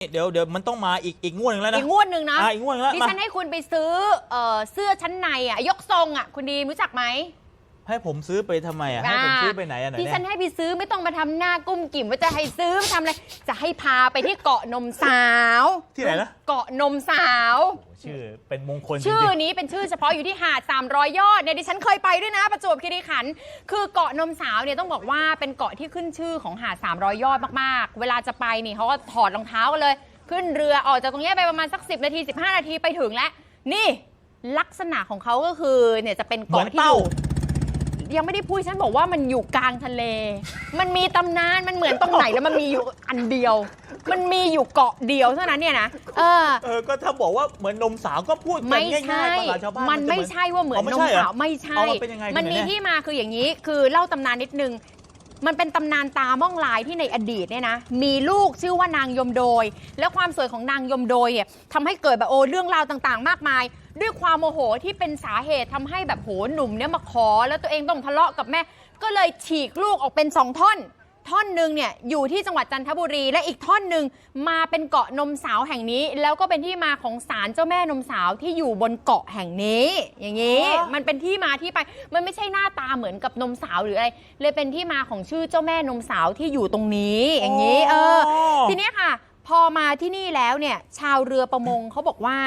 เดี๋ยวเดี๋ยวมันต้องมาอีกอีกงวดหนึ่งแล้วนะอีกงวดหนึ่งนะอะอีกงวดหนึ่งแล้วดิมา ฉันให้คุณไปซื้อเอ่อเสื้อชั้นในอะยกทรงอะคุณดีมรู้จักไหม ให้ผมซื้อไปทำไมอะให้ผมซื้อไปไหนอะไหนดิเนี่ฉันยให้ไปซื้อไม่ต้องมาทำหน้ากุ้มกิ่มว่าจะให้ซื้อมาทำอะไรจะให้พาไปที่เกาะนมสาว ที่ไหนนะเกาะนมสาว โอ้โหชื่อเป็นมงคลจชื่อริงนี้เป็นชื่อเฉพาะอยู่ที่หาด 300 ยอดเนี่ยดิฉันเคยไปด้วยนะประจวบคีรีขันธ์คือเกาะนมสาวเนี่ยต้องบอกว่าเป็นเกาะที่ขึ้นชื่อของหาด 300 ยอดมากๆ เวลาจะไปนี่เขาก็ถอดรองเท้ากันเลย ขึ้นเรือออกจากตรงเนี้ยไปประมาณสัก 10 นาที 15 นาทีไปถึงแล้ว นี่ลักษณะของเขาก็คือเนี่ยจะเป็นๆเหมือเกาะนที่อเต้า ยู่ ยังไม่ได้พูดฉันบอกว่ามันอยู่กลางทะเล มันมีตำนานมันเหมือนตรงไหนแล้วมันมีอยู่อันเดียว มันมีอยู่เกาะเดียวเท่านั้นเนี่ยนะเออ เออก็ถ้าบอกว่าเหมือนนมสาวก็พูดกันไม่ง่าใช่ยๆภาษาชาวบ้านมันจะไม่เหใช่ว่าเหมือนอ๋อไม่นมใช่เหรอสาวไม่ใช่ เอามันเป็นยังไงมันมีเนี่ย ที่มาคืออย่างนี้ คือเล่าตำนานนิดนึง มันเป็นตำนานตาม่องลายที่ในอดีตเนี่ยนะ มีลูกชื่อว่านางยมโดย แล้วความสวยของนางยมโดยเนี่ยทำให้เกิดแบบโอ้เรื่องราวต่างๆ มากมาย ด้วยความโมโหที่เป็นสาเหตุทำให้แบบโหหนุ่มเนี่ยมาขอ แล้วตัวเองต้องทะเลาะกับแม่ ก็เลยฉีกลูกออกเป็นสองท่อน ท่อนหนึ่งเนี่ยอยู่ที่จังหวัดจันทบุรี และอีกท่อนหนึ่งมาเป็นเกาะนมสาวแห่งนี้ แล้วก็เป็นที่มาของศาลเจ้าแม่นมสาวที่อยู่บนเกาะแห่งนี้ อย่างนี้ อ๋อ มันเป็นที่มาที่ไป มันไม่ใช่หน้าตาเหมือนกับนมสาวหรืออะไร เลยเป็นที่มาของชื่อเจ้าแม่นมสาวที่อยู่ตรงนี้ อย่างนี้ เออ ทีเนี้ยค่ะ พอมาที่นี่แล้วเนี่ย ชาวเรือประมงเขาบอกว่า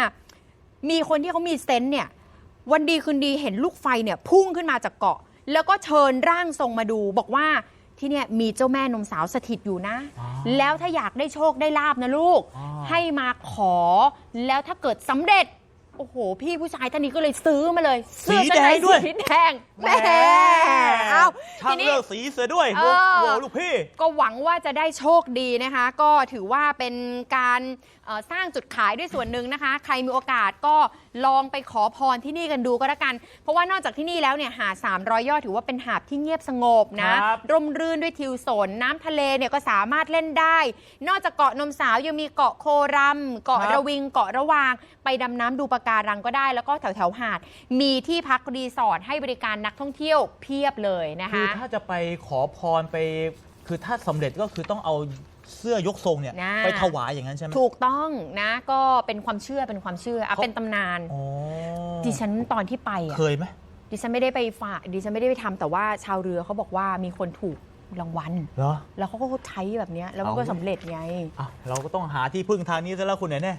มีคนที่เขามีเซนส์เนี่ย วันดีคืนดีเห็นลูกไฟเนี่ยพุ่งขึ้นมาจากเกาะ แล้วก็เชิญร่างทรงมาดู บอกว่าที่เนี่ยมีเจ้าแม่นมสาวสถิตอยู่นะอ๋อแล้วถ้าอยากได้โชคได้ลาบนะลูกอ๋อให้มาขอ แล้วถ้าเกิดสำเร็จ โอ้โห พี่ผู้ชายท่านนี้ก็เลยซื้อมาเลย เสื้อชั้นในสีแดงด้วย สีแดงแหม่เอาช่างทีนี้ เลือกสีเสือด้วยเอโว้อโว้ลูกพี่ ก็หวังว่าจะได้โชคดีนะคะ ก็ถือว่าเป็นการเอ่อสร้างจุดขายด้วยส่วนหนึ่งนะคะ ใครมีโอกาสก็ลองไปขอพรที่นี่กันดูก็แล้วกัน เพราะว่านอกจากที่นี่แล้วเนี่ยหาด300 ยอดถือว่าเป็นหาดที่เงียบสงบนะ ครับ ร่มรื่นด้วยทิวสนน้ำทะเลเนี่ยก็สามารถเล่นได้ นอกจากเกาะนมสาวยังมีเกาะโครัม เกาะครับ ระวิงเกาะระวาง ไปดำน้ำดูปะการังก็ได้ แล้วก็แถวแถวๆหาด มีที่พักรีสอร์ทให้บริการนักท่องเที่ยวเพียบเลยนะคือคะถ้าจะไปขอพรไป คือถ้าสำเร็จก็คือต้องเอาเสื้อยกทรงเนี่ยนะไปถวายอย่างนั้นใช่ไหมถูกต้องนะก็เป็นความเชื่อเป็นความเชื่ออะเขาเป็นตำนานอ๋อดิฉันตอนที่ไปอะเคยไหมดิฉันไม่ได้ไปฝากดิฉันไม่ได้ไปทำแต่ว่าชาวเรือเขาบอกว่ามีคนถูกรางวัลเหรอแล้วเขาก็ใช้แบบเนี้ยแล้วมันก็เอาสำเร็จไงอะเราก็ต้องหาที่พึ่งทางนี้ซะแล้วคุณเนี่ยแน่